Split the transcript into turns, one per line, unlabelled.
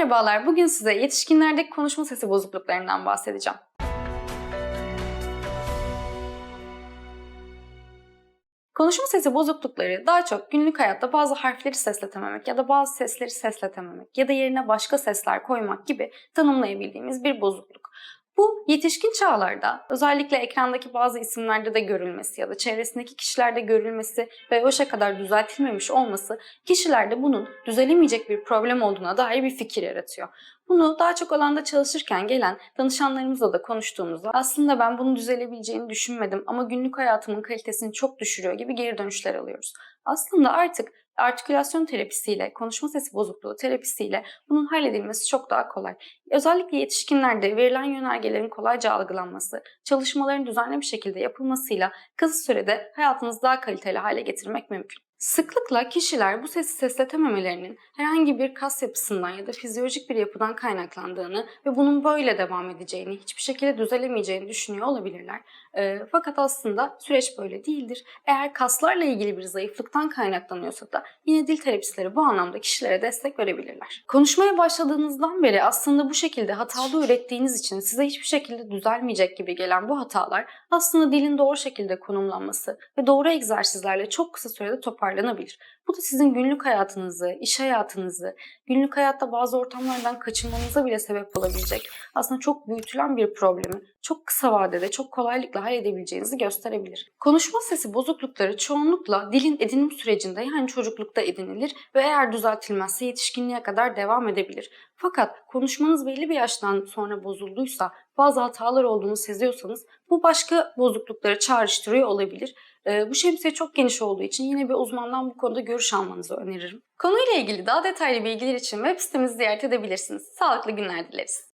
Merhabalar, bugün size yetişkinlerdeki konuşma sesi bozukluklarından bahsedeceğim. Konuşma sesi bozuklukları daha çok günlük hayatta bazı harfleri sesletememek ya da bazı sesleri sesletememek ya da yerine başka sesler koymak gibi tanımlayabildiğimiz bir bozukluk. Bu yetişkin çağlarda özellikle ekrandaki bazı isimlerde de görülmesi ya da çevresindeki kişilerde görülmesi ve yaşa kadar düzeltilmemiş olması kişilerde bunun düzelemeyecek bir problem olduğuna dair bir fikir yaratıyor. Bunu daha çok alanda çalışırken gelen danışanlarımızla da konuştuğumuzda aslında ben bunun düzelebileceğini düşünmedim ama günlük hayatımın kalitesini çok düşürüyor gibi geri dönüşler alıyoruz. Aslında artık artikülasyon terapisiyle, konuşma sesi bozukluğu terapisiyle bunun halledilmesi çok daha kolay. Özellikle yetişkinlerde verilen yönergelerin kolayca algılanması, çalışmaların düzenli bir şekilde yapılmasıyla kısa sürede hayatınızı daha kaliteli hale getirmek mümkün. Sıklıkla kişiler bu sesi sesletememelerinin herhangi bir kas yapısından ya da fizyolojik bir yapıdan kaynaklandığını ve bunun böyle devam edeceğini, hiçbir şekilde düzelemeyeceğini düşünüyor olabilirler. E, fakat aslında süreç böyle değildir. Eğer kaslarla ilgili bir zayıflıktan kaynaklanıyorsa da yine dil terapistleri bu anlamda kişilere destek verebilirler. Konuşmaya başladığınızdan beri aslında bu şekilde hatalı ürettiğiniz için size hiçbir şekilde düzelmeyecek gibi gelen bu hatalar aslında dilin doğru şekilde konumlanması ve doğru egzersizlerle çok kısa sürede toparlanabilir. Bu da sizin günlük hayatınızı, iş hayatınızı, günlük hayatta bazı ortamlardan kaçınmanıza bile sebep olabilecek aslında çok büyütülen bir problemi çok kısa vadede çok kolaylıkla halledebileceğinizi gösterebilir. Konuşma sesi bozuklukları çoğunlukla dilin edinim sürecinde yani çocuklukta edinilir ve eğer düzeltilmezse yetişkinliğe kadar devam edebilir. Fakat konuşmanız belli bir yaştan sonra bozulduysa, bazı hatalar olduğunu seziyorsanız bu başka bozuklukları çağrıştırıyor olabilir. Ee, bu şemsiye çok geniş olduğu için yine bir uzmandan bu konuda görüş almanızı öneririm. Konuyla ilgili daha detaylı bilgiler için web sitemizi ziyaret edebilirsiniz. Sağlıklı günler dileriz.